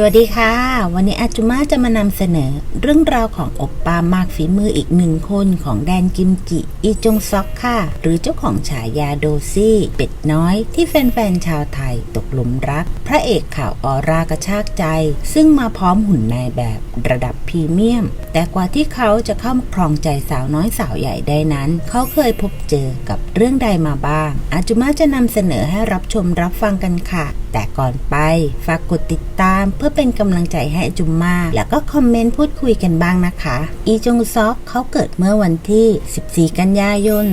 สวัสดีค่ะ วันนี้อาจุมาจะมานำเสนอ เรื่องราวของอบปามากฝีมืออีกหนึ่งคนของแดนกิมจิอีจงซอกค่ะ หรือเจ้าของฉายาโดซี่ เป็ดน้อยที่แฟนๆชาวไทยตกหลุมรัก พระเอกข่าวออรากระชากใจ ซึ่งมาพร้อมหุ่นนายแบบระดับพรีเมียม แต่กว่าที่เขาจะเข้ามาครองใจสาวน้อยสาวใหญ่ได้นั้น เขาเคยพบเจอกับเรื่องใดมาบ้าง อาจุมาจะนำเสนอให้รับชมรับฟังกันค่ะแต่ก่อนไป ฝากกดติดตามเพื่อเป็นกำลังใจให้อจุมมา แล้วก็คอมเมนต์พูดคุยกันบ้างนะคะ อีจงซอกเขาเกิดเมื่อวันที่ 14 กันยายน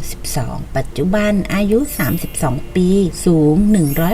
2532 ปัจจุบันอายุ 32 ปี สูง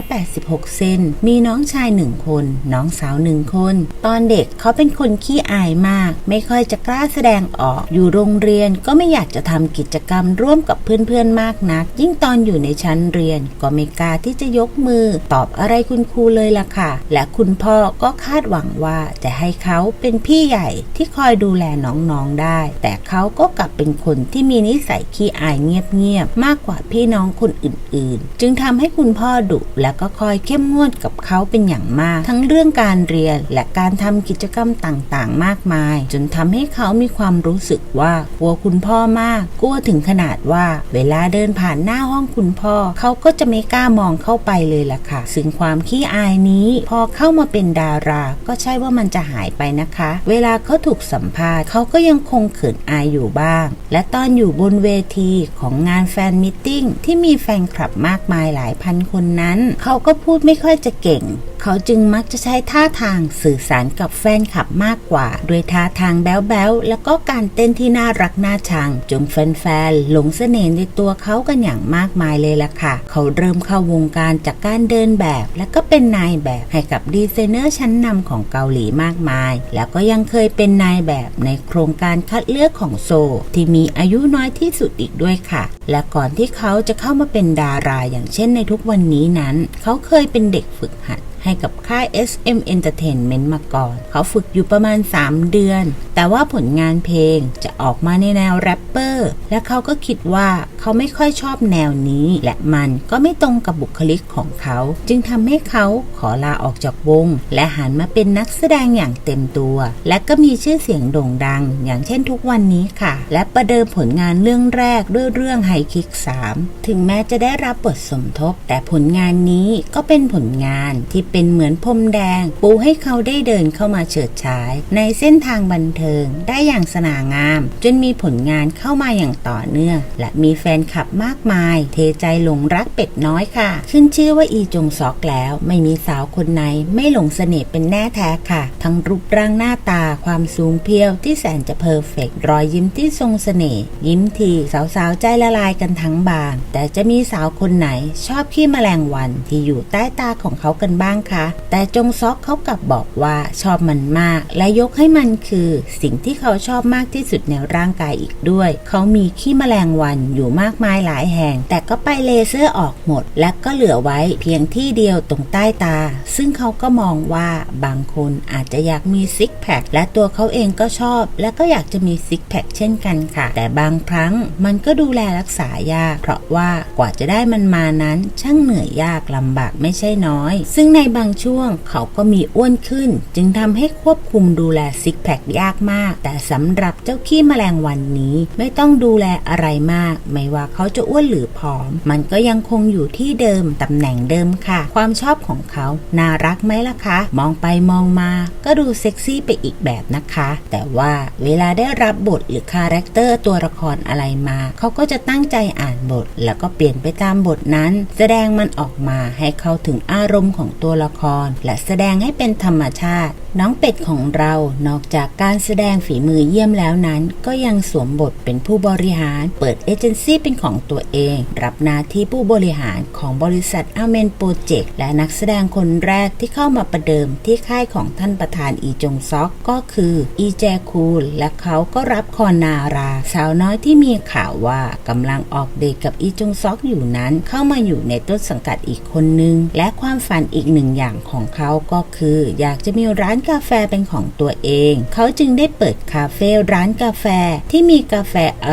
186 เซน มีน้องชายหนึ่งคน น้องสาวหนึ่งคน ตอนเด็กเขาเป็นคนขี้อายมาก ไม่ค่อยจะกล้าแสดงออก อยู่โรงเรียนก็ไม่อยากจะทำกิจกรรมร่วมกับเพื่อนๆมากนัก ยิ่งตอนอยู่ในชั้นเรียนก็ไม่กล้าที่จะยกมือตอบอะไรคุณครูเลยล่ะค่ะ และคุณพ่อก็คาดหวังว่าจะให้เขาเป็นพี่ใหญ่ที่คอยดูแลน้องๆได้ แต่เขาก็กลับเป็นคนที่มีนิสัยขี้อายเงียบๆมากกว่าพี่น้องคนอื่นๆ จึงทำให้คุณพ่อดุและก็คอยเข้มงวดกับเขาเป็นอย่างมาก ทั้งเรื่องการเรียนและการทำกิจกรรมต่างๆ มากมาย จนทำให้เขามีความรู้สึกว่ากลัวคุณพ่อมากกลัวถึงขนาดว่า เวลาเดินผ่านหน้าห้องคุณพ่อเขาก็จะไม่กล้ามองเข้าไปเลยล่ะค่ะ ซึ่งความขี้อายนี้พอเข้ามาเป็นดารา ก็ใช่ว่ามันจะหายไปนะคะ เวลาเขาถูกสัมภาษณ์เขาก็ยังคงเขินอายอยู่บ้าง และตอนอยู่บนเวทีของงานแฟนมิทติ้งที่มีแฟนคลับมากมายหลายพันคนนั้น เขาก็พูดไม่ค่อยจะเก่ง เขาจึงมักจะใช้ท่าทางสื่อสารกับแฟนคลับมากกว่า โดยท่าทางแบ๊วๆ แล้วก็การเต้นที่น่ารักน่าชังจนแฟนๆหลงเสน่ห์ในตัวเขากันอย่างมากมายเลยล่ะค่ะ เขาเริ่มเข้าวงการจากการเดินแบบ และก็เป็นนายแบบให้กับดีไซเนอร์ชั้นนำของเกาหลีมากมาย แล้วก็ยังเคยเป็นนายแบบในโครงการคัดเลือกของโซ ที่มีอายุน้อยที่สุดอีกด้วยค่ะ และก่อนที่เขาจะเข้ามาเป็นดาราอย่างเช่นในทุกวันนี้นั้น เขาเคยเป็นเด็กฝึกหัด ให้กับค่าย SM Entertainment มาก่อน เขาฝึกอยู่ประมาณ 3 เดือน แต่ว่าผลงานเพลงจะออกมาในแนวแรปเปอร์ และเขาก็คิดว่าเขาไม่ค่อยชอบแนวนี้ และมันก็ไม่ตรงกับบุคลิกของเขา จึงทำให้เขาขอลาออกจากวง และหันมาเป็นนักแสดงอย่างเต็มตัว และก็มีชื่อเสียงโด่งดัง อย่างเช่นทุกวันนี้ค่ะ และประเดิมผลงานเรื่องแรกด้วยเรื่องไฮคิก 3 ถึงแม้จะได้รับบทสมทบ แต่ผลงานนี้ก็เป็นผลงานที่เป็นเหมือนพรมแดง ปูให้เขาได้เดินเข้ามาเฉิดฉาย ในเส้นทางบันเทิงได้อย่างสง่างาม จนมีผลงานเข้ามาอย่างต่อเนื่อง และมีแฟนคลับมากมาย เทใจหลงรักเป็ดน้อยค่ะ ขึ้นชื่อว่าอีจงซอกแล้ว ไม่มีสาวคนไหน ไม่หลงเสน่ห์เป็นแน่แท้ค่ะ ทั้งรูปร่างหน้าตาความสูงเพียวที่แสนจะเพอร์เฟกต์รอยยิ้มที่ทรงเสน่ห์ยิ้มทีสาวๆใจละลายกันทั้งบางแต่จะมีสาวคนไหนชอบขี้แมลงวันที่อยู่ใต้ตาของเขากันบ้างคะ แต่จงซอกเขากลับบอกว่าชอบมันมาก และยกให้มันคือสิ่งที่เขาชอบมากที่สุดในร่างกายอีกด้วย เขามีขี้แมลงวันอยู่มากมายหลายแห่ง แต่ก็ไปเลเซอร์ออกหมด และก็เหลือไว้เพียงที่เดียวตรงใต้ตา ซึ่งเขาก็มองว่าบางคนอาจจะอยากมีซิกแพคและตัวเขาเองก็ชอบ และก็อยากจะมีซิกแพคเช่นกันค่ะ แต่บางครั้งมันก็ดูแลรักษายาก เพราะว่ากว่าจะได้มันมานั้นช่างเหนื่อยยากลำบากไม่ใช่น้อย ซึ่งในบางช่วงเขาก็มีอ้วนขึ้น จึงทำให้ควบคุมดูแลซิกแพคยากมาก แต่สำหรับเจ้าขี้แมลงวันนี้ไม่ต้องดูแลอะไรมาก ไม่ว่าเขาจะอ้วนหรือผอม มันก็ยังคงอยู่ที่เดิมตำแหน่งเดิมค่ะ ความชอบของเขาน่ารักไหมล่ะคะ มองไปมองมา ก็ดูเซ็กซี่ไปอีกแบบนะคะ แต่ว่าเวลาได้รับบทหรือคาแรคเตอร์ตัวละครอะไรมา เขาก็จะตั้งใจอ่านบท แล้วก็เปลี่ยนไปตามบทนั้น แสดงมันออกมาให้เข้าถึงอารมณ์ของตัวละครและแสดงให้เป็นธรรมชาติ น้องเป็ดของเรานอกจากการแสดงฝีมือเยี่ยมแล้วนั้น ก็ยังสวมบทเป็นผู้บริหาร เปิดเอเจนซี่เป็นของตัวเอง รับหน้าที่ผู้บริหารของบริษัทอาเมนโปรเจกต์และนักแสดงคนแรกที่เข้ามาประเดิมที่ค่ายของท่านประธานอีจงซอกก็คืออีแจคูลและเขาก็รับคอนารา สาวน้อยที่มีข่าวว่ากำลังออกเดทกับอีจงซอกอยู่นั้น เข้ามาอยู่ในต้นสังกัดอีกคนนึง และความฝันอีกหนึ่งอย่างของเขาก็คือ อยากจะมีร้านกาแฟเป็นของตัวเอง เขาจึงได้เปิดคาเฟ่ร้านกาแฟที่มีกาแฟอ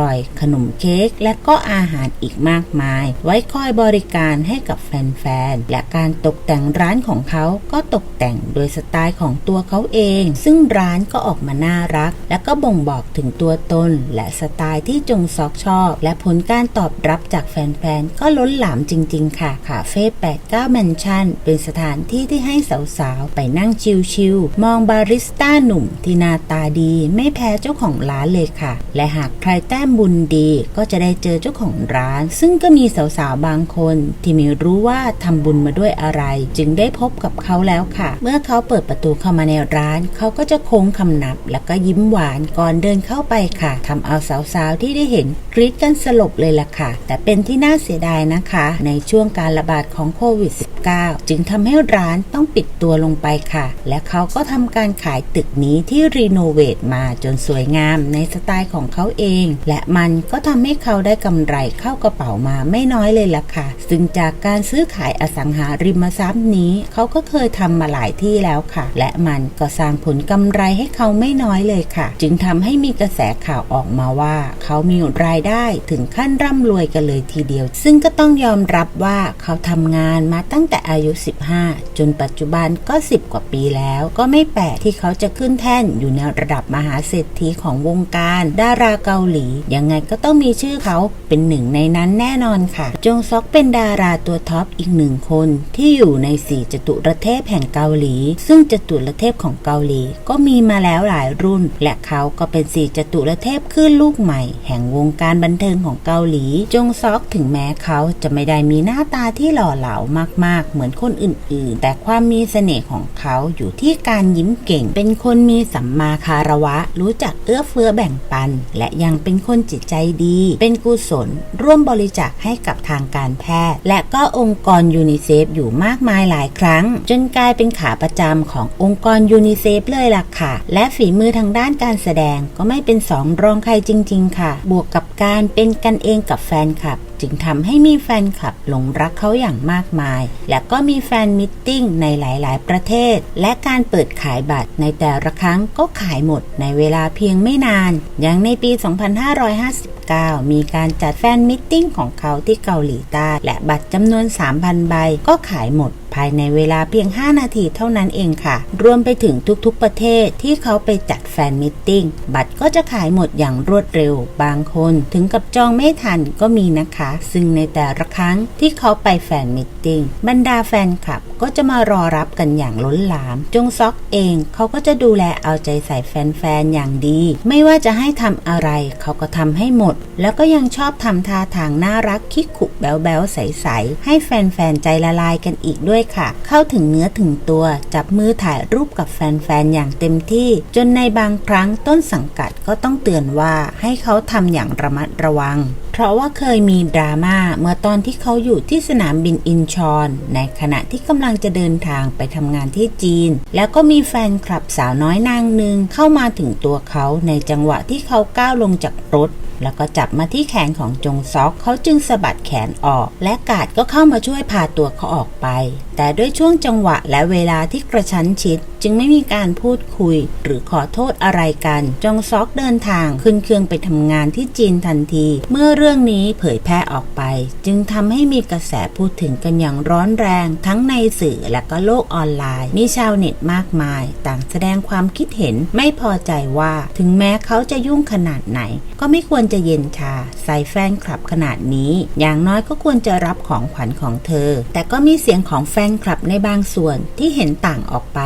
ร่อยๆขนมเค้กและก็อาหารอีกมากมาย ไว้คอยบริการให้กับแฟนๆและการตกแต่งร้านของเขาก็ตกแต่งโดยสไตล์ของตัวเขาเอง ซึ่งร้านก็ออกมาน่ารัก และก็บ่งบอกถึงตัวตน และสไตล์ที่จงซอกชอบ และผลการตอบรับจากแฟนๆก็ล้นหลามจริง ๆ ค่ะคาเฟ่89แมนชั่นเป็นสถานที่ที่ให้สาวๆไปนั่งชิลๆมองบาริสต้าหนุ่มที่หน้าตาดีไม่แพ้เจ้าของร้านเลยค่ะ และหากใครแต้มบุญดีก็จะได้เจอเจ้าของร้าน ซึ่งก็มีสาวๆบางคน ที่ไม่รู้ว่าทำบุญมาด้วยอะไร จึงได้พบกับเขาแล้วค่ะ เมื่อเขาเปิดประตูเข้ามาในร้าน เขาก็จะโค้งคำนับ แล้วก็ยิ้มหวานก่อนเดินเข้าไปค่ะทำเอาสาวๆที่ได้เห็นกรี๊ดกันสลบเลยล่ะค่ะ แต่เป็นที่น่าเสียดายนะคะ ในช่วงการระบาดของโควิด -19 จึงทำให้ร้านต้องปิดตัวลงไปค่ะ และเขาก็ทำการขายตึกนี้ที่รีโนเวทมาจนสวยงามในสไตล์ของเขาเอง และมันก็ทำให้เขาได้กำไรเข้ากระเป๋ามาไม่น้อยเลยล่ะค่ะ ซึ่งจากการซื้อขายอสังหาริมทรัพย์นี้ เขาก็เคยทำมาหลายที่แล้วค่ะ และมันก็สร้างผลกำไรให้เขาไม่น้อยเลยค่ะ จึงทำให้มีกระแสข่าวออกมาว่า เขามีรายได้ถึงขั้นร่ำรวยกันเลยทีเดียว ซึ่งก็ต้องยอมรับว่าเขาทำงานมาตั้งแต่อายุ 15 จนปัจจุบันก็ 10 กว่าปีแล้วก็ไม่แปลกที่เขาจะขึ้นแท่นอยู่ในระดับมหาเศรษฐีของวงการ ดาราเกาหลี ยังไงก็ต้องมีชื่อเขาเป็นหนึ่งในนั้นแน่นอนค่ะ จงซอกเป็นดาราตัวท็อปอีกหนึ่งคนที่อยู่ในสี่จตุรเทพแห่งเกาหลี ซึ่งจตุรเทพของเกาหลี ก็มีมาแล้วหลายรุ่น และเขาก็เป็นสี่จตุรเทพขึ้นลูกใหม่ แห่งวงการบันเทิงของเกาหลี จงซอกถึงแม้เขาจะไม่ได้มีหน้าตาที่หล่อเหลามากๆ เหมือนคนอื่น ๆ แต่ความมีเสน่ห์ของเขาอยู่ที่การยิ้มเก่ง เป็นคนมีสัมมาคารวะ รู้จักเอื้อเฟื้อแบ่งปัน และยังเป็นคนจิตใจดี เป็นกุศล ร่วมบริจาคให้กับทางการแพทย์ และก็องค์กรยูนิเซฟอยู่มากมายหลายครั้ง จนกลายเป็นขาประจำขององค์กรยูนิเซฟเลยล่ะค่ะ และฝีมือทางด้านการแสดงก็ไม่เป็นสองรองใครจริง ๆ ค่ะ บวกกับการเป็นกันเองกับแฟนคลับ จึงทำให้มีแฟนคลับหลงรักเขาอย่างมากมาย และก็มีแฟนมิทติ้งในหลาย ๆ ประเทศ และการเปิดขายบัตรในแต่ละครั้งก็ขายหมดในเวลาเพียงไม่นาน อย่างในปี 2559 มีการจัดแฟนมิทติ้งของเขาที่เกาหลีใต้ และบัตรจำนวน 3,000 ใบก็ขายหมด ภายในเวลาเพียง 5 นาทีเท่านั้นเองค่ะ รวมไปถึงทุกๆประเทศที่เขาไปจัดแฟนมิทติ้งบัตรก็จะขายหมดอย่างรวดเร็ว บางคนถึงกับจองไม่ทันก็มีนะคะ ซึ่งในแต่ละครั้งที่เขาไปแฟนมิทติ้งบรรดาแฟนคลับก็จะมารอรับกันอย่างล้นหลาม จงซอกเองเขาก็จะดูแลเอาใจใส่แฟนๆอย่างดี ไม่ว่าจะให้ทำอะไร เขาก็ทำให้หมดแล้วก็ยังชอบทำท่าทางน่ารักคิกขุแบ๊วๆ ใส ๆ ให้แฟน ๆ ใจละลายกันอีกด้วยค่ะ เข้าถึงเนื้อถึงตัวจับมือถ่ายรูปกับแฟน ๆ อย่างเต็มที่ จนในบางครั้งต้นสังกัดก็ต้องเตือนว่าให้เขาทำอย่างระมัดระวัง เพราะว่าเคยมีดราม่าเมื่อตอนที่เขาอยู่ที่สนามบินอินชอน ในขณะที่กำลังจะเดินทางไปทำงานที่จีน แล้วก็มีแฟนคลับสาวน้อยนางหนึ่งเข้ามาถึงตัวเขาในจังหวะที่เขาก้าวลงจากรถ แล้วก็จับมาที่แขนของจงซอกเขาจึงสะบัดแขนออก และกาดก็เข้ามาช่วยพาตัวเขาออกไปแต่ด้วยช่วงจังหวะและเวลาที่กระชั้นชิด จึงไม่มีการพูดคุย หรือขอโทษอะไรกัน จงซอกเดินทางขึ้นเครื่องไปทำงานที่จีนทันที เมื่อเรื่องนี้เผยแพร่ออกไป จึงทำให้มีกระแสพูดถึงกันอย่างร้อนแรง ทั้งในสื่อและก็โลกออนไลน์ มีชาวเน็ตมากมาย ต่างแสดงความคิดเห็นไม่พอใจว่าถึงแม้เขาจะยุ่งขนาดไหน ก็ไม่ควรจะเย็นชาใส่แฟนคลับขนาดนี้ อย่างน้อยก็ควรจะรับของขวัญของเธอ แต่ก็มีเสียงของแฟนคลับในบางส่วนที่เห็นต่างออกไป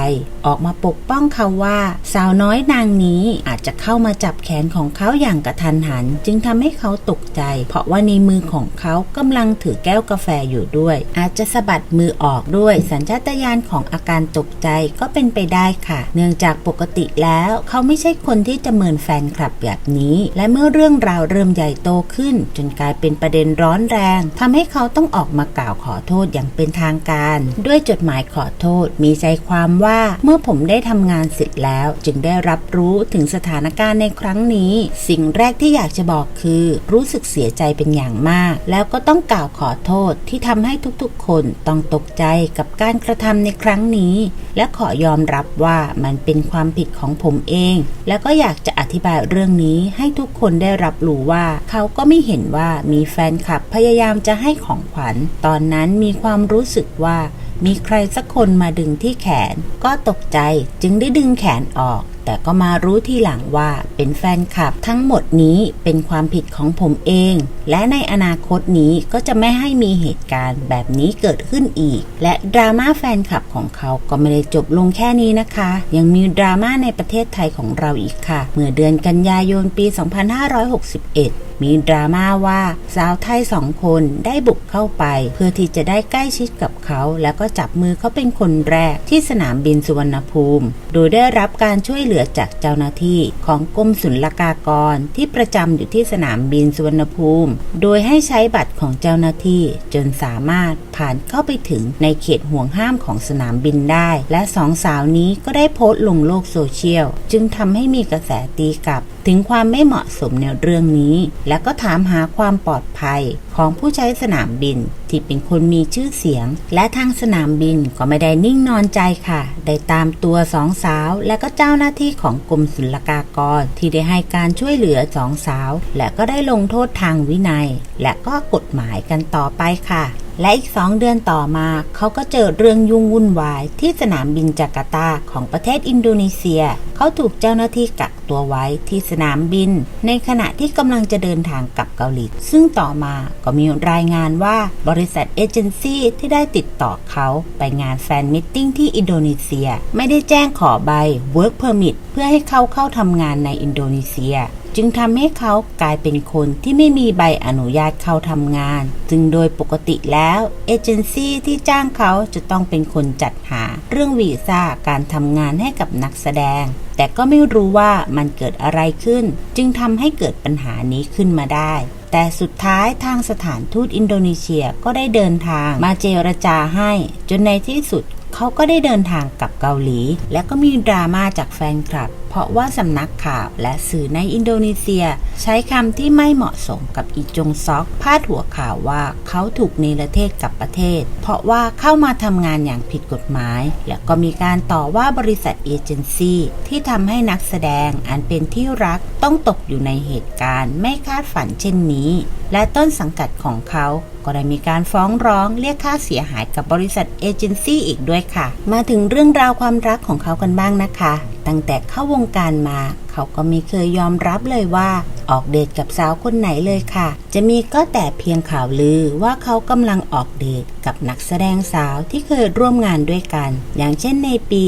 ออกมาปกป้องเขาว่า สาวน้อยนางนี้อาจจะเข้ามาจับแขนของเขาอย่างกระทันหัน จึงทำให้เขาตกใจ เพราะว่าในมือของเขากำลังถือแก้วกาแฟอยู่ด้วย อาจจะสะบัดมือออกด้วย สัญชาตญาณของอาการตกใจก็เป็นไปได้ค่ะ เนื่องจากปกติแล้วเขาไม่ใช่คนที่จะเมินแฟนคลับแบบนี้ และเมื่อเรื่องราวเริ่มใหญ่โตขึ้น จนกลายเป็นประเด็นร้อนแรงทำให้เขาต้องออกมากล่าวขอโทษอย่างเป็นทางการด้วยจดหมายขอโทษมีใจความว่าเมื่อผมได้ทำงานเสร็จแล้วจึงได้รับรู้ถึงสถานการณ์ในครั้งนี้ สิ่งแรกที่อยากจะบอกคือ รู้สึกเสียใจเป็นอย่างมาก แล้วก็ต้องกล่าวขอโทษที่ทำให้ทุกๆ คนต้องตกใจกับการกระทำในครั้งนี้ และขอยอมรับว่ามันเป็นความผิดของผมเอง แล้วก็อยากจะอธิบายเรื่องนี้ให้ทุกคนได้รับรู้ว่าเขาก็ไม่เห็นว่ามีแฟนคลับพยายามจะให้ของขวัญ ตอนนั้นมีความรู้สึกว่า มีใครสักคนมาดึงที่แขน ก็ตกใจจึงได้ดึงแขนออก แต่ก็มารู้ทีหลังว่าเป็นแฟนคลับทั้งหมดนี้เป็นความผิดของผมเอง และในอนาคตนี้ก็จะไม่ให้มีเหตุการณ์แบบนี้เกิดขึ้นอีก และดราม่าแฟนคลับของเขาก็ไม่ได้จบลงแค่นี้นะคะ ยังมีดราม่าในประเทศไทยของเราอีกค่ะ เมื่อเดือนกันยายนปี 2561 มีดราม่าว่าสาวไทยสองคนได้บุกเข้าไป เพื่อที่จะได้ใกล้ชิดกับเขา แล้วก็จับมือเขาเป็นคนแรกที่สนามบินสุวรรณภูมิ โดยได้รับการช่วยเหลือจากเจ้าหน้าที่ของกรมศุลกากรที่ประจำอยู่ที่สนามบินสุวรรณภูมิ โดยให้ใช้บัตรของเจ้าหน้าที่จนสามารถผ่านเข้าไปถึงในเขตห่วงห้ามของสนามบินได้ และสองสาวนี้ก็ได้โพสต์ลงโลกโซเชียล จึงทำให้มีกระแสตีกลับ ถึงความไม่เหมาะสมในเรื่องนี้ และก็ถามหาความปลอดภัย ของผู้ใช้สนามบิน ที่เป็นคนมีชื่อเสียง และทางสนามบินก็ไม่ได้นิ่งนอนใจค่ะ ได้ตามตัวสองสาว และก็เจ้าหน้าที่ของกรมศุลกากร ที่ได้ให้การช่วยเหลือสองสาว และก็ได้ลงโทษทางวินัย และก็กฎหมายกันต่อไปค่ะและอีกสองเดือนต่อมา เขาก็เจอเรื่องยุ่งวุ่นวายที่สนามบินจาการ์ตาของประเทศอินโดนีเซีย เขาถูกเจ้าหน้าที่กักตัวไว้ที่สนามบิน ในขณะที่กำลังจะเดินทางกลับเกาหลี ซึ่งต่อมาก็มีรายงานว่าบริษัทเอเจนซี่ที่ได้ติดต่อเขาไปงานแฟนมิทติ้งที่อินโดนีเซีย ไม่ได้แจ้งขอใบ Work Permit เพื่อให้เขาเข้าทำงานในอินโดนีเซียจึงทำให้เขากลายเป็นคนที่ไม่มีใบอนุญาตเข้าทำงาน ซึ่งโดยปกติแล้วเอเจนซี่ที่จ้างเขาจะต้องเป็นคนจัดหาเรื่องวีซ่าการทำงานให้กับนักแสดง แต่ก็ไม่รู้ว่ามันเกิดอะไรขึ้น จึงทำให้เกิดปัญหานี้ขึ้นมาได้ แต่สุดท้ายทางสถานทูตอินโดนีเซียก็ได้เดินทางมาเจรจาให้ จนในที่สุดเขาก็ได้เดินทางกลับเกาหลี และก็มีดราม่าจากแฟนคลับ ราะว่าสำนักข่าวและสื่อในอินโดนีเซีย ใช้คำที่ไม่เหมาะสมกับอีจงซอก พาดหัวข่าวว่าเขาถูกเนรเทศกลับประเทศ เพราะว่าเข้ามาทำงานอย่างผิดกฎหมาย และก็มีการต่อว่าบริษัทเอเจนซี่ที่ทำให้นักแสดงอันเป็นที่รักต้องตกอยู่ในเหตุการณ์ ไม่คาดฝันเช่นนี้ และต้นสังกัดของเขาก็ได้มีการฟ้องร้องเรียกค่าเสียหายกับบริษัทเอเจนซี่อีกด้วยค่ะ มาถึงเรื่องราวความรักของเขากันบ้างนะคะ ตั้งแต่เข้าวงการมา เขาก็ไม่เคยยอมรับเลยว่า ออกเดทกับสาวคนไหนเลยค่ะ จะมีก็แต่เพียงข่าวลือว่าเขากำลังออกเดทกับนักแสดงสาวที่เคยร่วมงานด้วยกัน อย่างเช่นในปี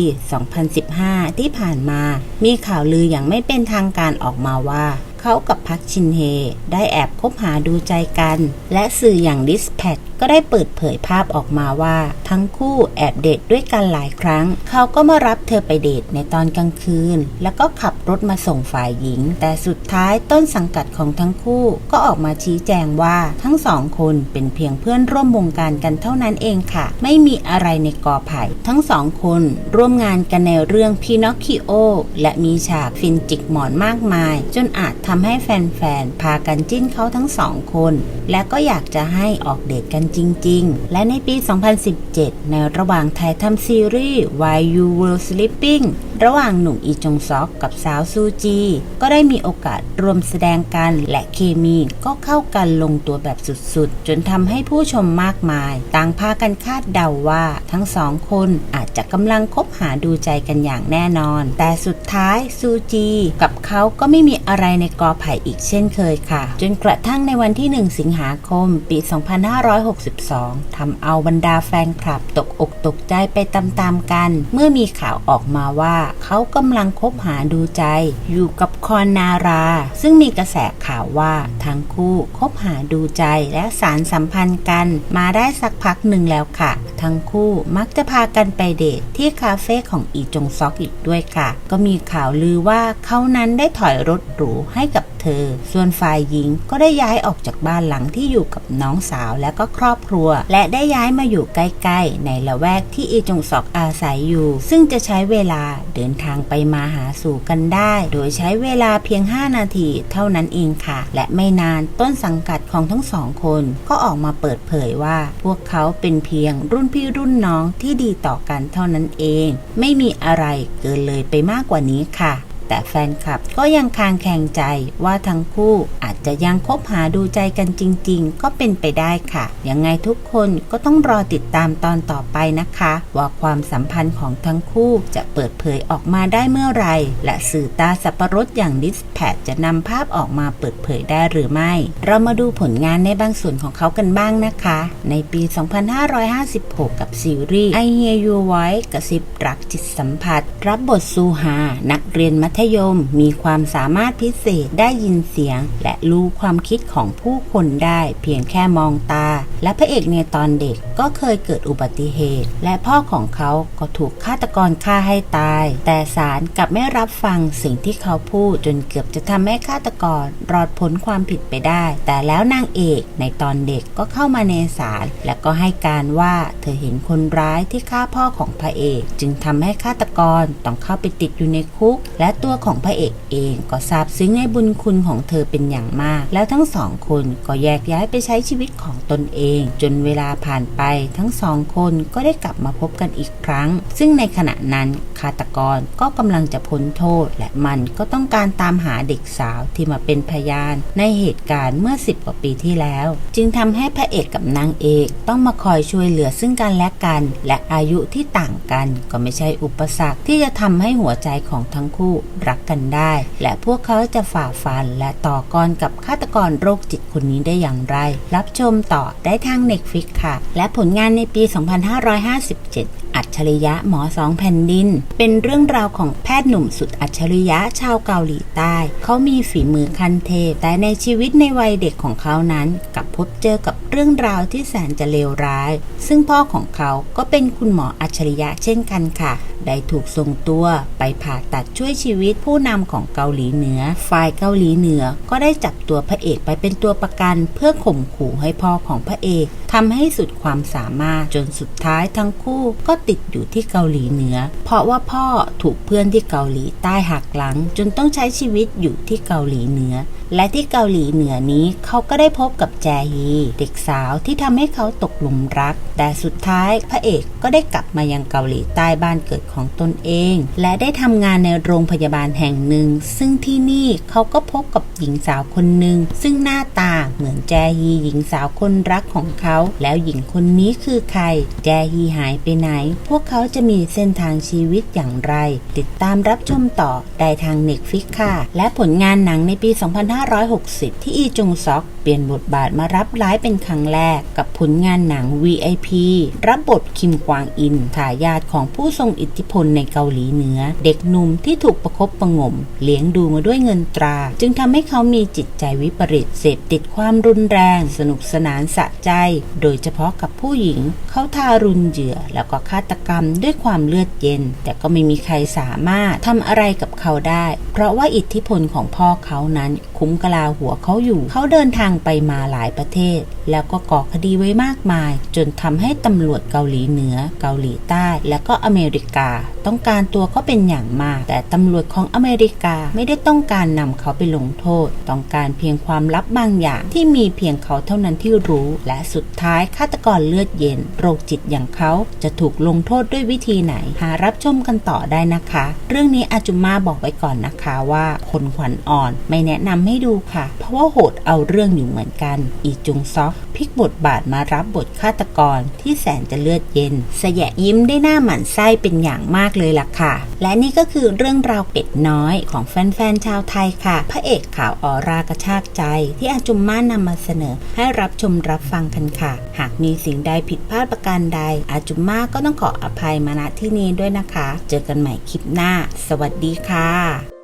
2015 ที่ผ่านมา มีข่าวลืออย่างไม่เป็นทางการออกมาว่าเขากับพักชินเฮ ได้แอบคบหาดูใจกัน และสื่ออย่างดิสแพด ก็ได้เปิดเผยภาพออกมาว่า ทั้งคู่แอบเดทด้วยกันหลายครั้ง เขาก็มารับเธอไปเดทในตอนกลางคืน แล้วก็ขับรถมาส่งฝ่ายหญิง แต่สุดท้ายต้นสังกัดของทั้งคู่ก็ออกมาชี้แจงว่าทั้งสองคนเป็นเพียงเพื่อนร่วมวงการกันเท่านั้นเองค่ะ ไม่มีอะไรในกอไผ่ทั้งสองคนร่วมงานกันในเรื่องพีนอคคิโอและมีฉากฟินจิกหมอนมากมาย จนอาจทำให้แฟนๆพากันจิ้นเขาทั้งสองคน และก็อยากจะให้ออกเดทกันจริง ๆ และในปี 2017 ในระหว่างถ่ายทำซีรีส์ Why You Were Sleeping ระหว่างหนุ่มอีจงซอกกับสาวซูจี ก็ได้มีโอกาสรวมแสดงกันและเคมีก็เข้ากันลงตัวแบบสุดๆ จนทำให้ผู้ชมมากมาย ต่างพากันคาดเดาว่าทั้งสองคนอาจจะกำลังคบหาดูใจกันอย่างแน่นอน แต่สุดท้ายซูจี กับเขาก็ไม่มีอะไรในกอไผ่อีกเช่นเคยค่ะ จนกระทั่งในวันที่ 1 สิงหาคม ปี 2562 ทำเอาบรรดาแฟนคลับตกอกตกใจไปตามๆกัน เมื่อมีข่าวออกมาว่าเขากำลังคบหาดูใจ อยู่กับคอนนารา ซึ่งมีกระแสข่าวว่าทั้งคู่คบหาดูใจและสารสัมพันธ์กัน มาได้สักพักหนึ่งแล้วค่ะ ทั้งคู่มักจะพากันไปเดทที่คาเฟ่ของอีจงซอกอีกด้วยค่ะ ก็มีข่าวลือว่าเขานั้นได้ถอยรถหรูให้กับเธอ ส่วนฝ่ายหญิงก็ได้ย้ายออกจากบ้านหลังที่อยู่กับน้องสาวและก็ครอบครัว และได้ย้ายมาอยู่ใกล้ๆ ในละแวกที่อีจงซอกอาศัยอยู่ ซึ่งจะใช้เวลาเดินทางไปมาหาสู่กันได้ โดยใช้เวลาเพียง 5 นาทีเท่านั้นเองค่ะ และไม่นานต้นสังกัดของทั้งสองคนก็ออกมาเปิดเผยว่า พวกเขาเป็นเพียงรุ่นพี่รุ่นน้องที่ดีต่อกันเท่านั้นเอง ไม่มีอะไรเกินเลยไปมากกว่านี้ค่ะ แต่แฟนคลับก็ยังคางแข่งใจว่าทั้งคู่อาจจะยังคบหาดูใจกันจริง ๆ ก็เป็นไปได้ค่ะ ยังไงทุกคนก็ต้องรอติดตามตอนต่อไปนะคะ ว่าความสัมพันธ์ของทั้งคู่จะเปิดเผยออกมาได้เมื่อไหร่และสื่อตาสับปะรดอย่างดิสแพดจะนำภาพออกมาเปิดเผยได้หรือไม่ เรามาดูผลงานในบางส่วนของเขากันบ้างนะคะ ในปี 2556 กับซีรีส์ I Hear You Voice กระซิบรักจิตสัมผัส รับบทซูฮานักเรียนมัธยมมีความสามารถพิเศษได้ยินเสียง และรู้ความคิดของผู้คนได้เพียงแค่มองตา และพระเอกในตอนเด็กก็เคยเกิดอุบัติเหตุ และพ่อของเขาก็ถูกฆาตกรฆ่าให้ตาย แต่ศาลกลับไม่รับฟังสิ่งที่เขาพูดจนเกือบจะทำให้ฆาตกรรอดพ้นความผิดไปได้ แต่แล้วนางเอกในตอนเด็กก็เข้ามาในศาลและก็ให้การว่าเธอเห็นคนร้ายที่ฆ่าพ่อของพระเอก จึงทำให้ฆาตกรต้องเข้าไปติดอยู่ในคุก และตัวัวของพระเอกเองก็ซาบซึ้งในบุญคุณของเธอเป็นอย่างมาก แล้วทั้งสองคนก็แยกย้ายไปใช้ชีวิตของตนเอง จนเวลาผ่านไปทั้งสองคนก็ได้กลับมาพบกันอีกครั้ง ซึ่งในขณะนั้นฆาตกรก็กำลังจะพ้นโทษ และมันก็ต้องการตามหาเด็กสาวที่มาเป็นพยาน ในเหตุการณ์เมื่อ 10 กว่าปีที่แล้ว จึงทำให้พระเอกกับนางเอกต้องมาคอยช่วยเหลือซึ่งกันและกัน และอายุที่ต่างกันก็ไม่ใช่อุปสรรคที่จะทำให้หัวใจของทั้งคู่รักกันได้ และพวกเขาจะฝ่าฟันและต่อกรกับฆาตกรโรคจิตคนนี้ได้อย่างไร รับชมต่อได้ทาง Netflix ค่ะ และผลงานในปี 2557อัจฉริยะหมอสองแผ่นดิน เป็นเรื่องราวของแพทย์หนุ่มสุดอัจฉริยะชาวเกาหลีใต้ เขามีฝีมือคันเทพ แต่ในชีวิตในวัยเด็กของเขานั้นกับพบเจอกับเรื่องราวที่แสนจะเลวร้าย ซึ่งพ่อของเขาก็เป็นคุณหมออัจฉริยะเช่นกันค่ะได้ถูกส่งตัวไปผ่าตัดช่วยชีวิตผู้นำของเกาหลีเหนือ ฝ่ายเกาหลีเหนือก็ได้จับตัวพระเอกไปเป็นตัวประกัน เพื่อข่มขู่ให้พ่อของพระเอกทำให้สุดความสามารถจนสุดท้ายทั้งคู่ก็ติดอยู่ที่เกาหลีเหนือ เพราะว่าพ่อถูกเพื่อนที่เกาหลีใต้หักหลัง จนต้องใช้ชีวิตอยู่ที่เกาหลีเหนือ และที่เกาหลีเหนือนี้เขาก็ได้พบกับแจฮีเด็กสาวที่ทำให้เขาตกหลุมรัก แต่สุดท้ายพระเอกก็ได้กลับมายังเกาหลีใต้บ้านเกิดของตนเอง และได้ทำงานในโรงพยาบาลแห่งหนึ่ง ซึ่งที่นี่เขาก็พบกับหญิงสาวคนหนึ่งซึ่งหน้าตาเหมือนแจฮีหญิงสาวคนรักของเขา แล้วหญิงคนนี้คือใคร แจฮีหายไปไหน พวกเขาจะมีเส้นทางชีวิตอย่างไร ติดตามรับชมต่อได้ทางเน็ตฟิกค่ะ และผลงานหนังในปี 2 5 2560 ที่อีจุงซอก ลี่ยนบทบาทมารับร้ายเป็นครั้งแรกกับผลงานหนัง VIP รับบทคิมกวางอินทายาทของผู้ทรงอิทธิพลในเกาหลีเหนือ เด็กหนุ่มที่ถูกประคบประงม เลี้ยงดูมาด้วยเงินตรา จึงทำให้เขามีจิตใจวิปริตเสพติดความรุนแรง สนุกสนานสะใจ โดยเฉพาะกับผู้หญิง เขาทารุณเหยื่อ แล้วก็ฆาตกรรมด้วยความเลือดเย็น แต่ก็ไม่มีใครสามารถทำอะไรกับเขาได้ เพราะว่าอิทธิพลของพ่อเขานั้นคุ้มกลาหัวเขาอยู่ เขาเดินทางไปมาหลายประเทศ แล้วก็ก่อคดีไว้มากมาย จนทำให้ตำรวจเกาหลีเหนือ เกาหลีใต้ และก็อเมริกา ต้องการตัวเขาเป็นอย่างมาก แต่ตำรวจของอเมริกาไม่ได้ต้องการนำเขาไปลงโทษ ต้องการเพียงความลับบางอย่างที่มีเพียงเขาเท่านั้นที่รู้ และสุดท้ายฆาตกรเลือดเย็น โรคจิตอย่างเขาจะถูกลงโทษด้วยวิธีไหน หารับชมกันต่อได้นะคะ เรื่องนี้อาจุมาบอกไว้ก่อนนะคะว่าคนขวัญอ่อนไม่แนะนำให้ดูค่ะ เพราะว่าโหดเอาเรื่องอยู่เหมือนกัน อีจุงซอกพลิกบทบาทมารับบทฆาตกรที่แสนจะเลือดเย็นสยะยิ้มได้หน้าหมันไส้เป็นอย่างมากเลยล่ะค่ะ และนี่ก็คือเรื่องราวเป็ดน้อยของแฟนๆชาวไทยค่ะ พระเอกข่าวออรากระชากใจ ที่อาจุมม่านำมาเสนอ ให้รับชมรับฟังกันค่ะ หากมีสิ่งใดผิดพลาดประการใด อาจุมม่าก็ต้องขออภัยมาณที่นี้ด้วยนะคะ เจอกันใหม่คลิปหน้า สวัสดีค่ะ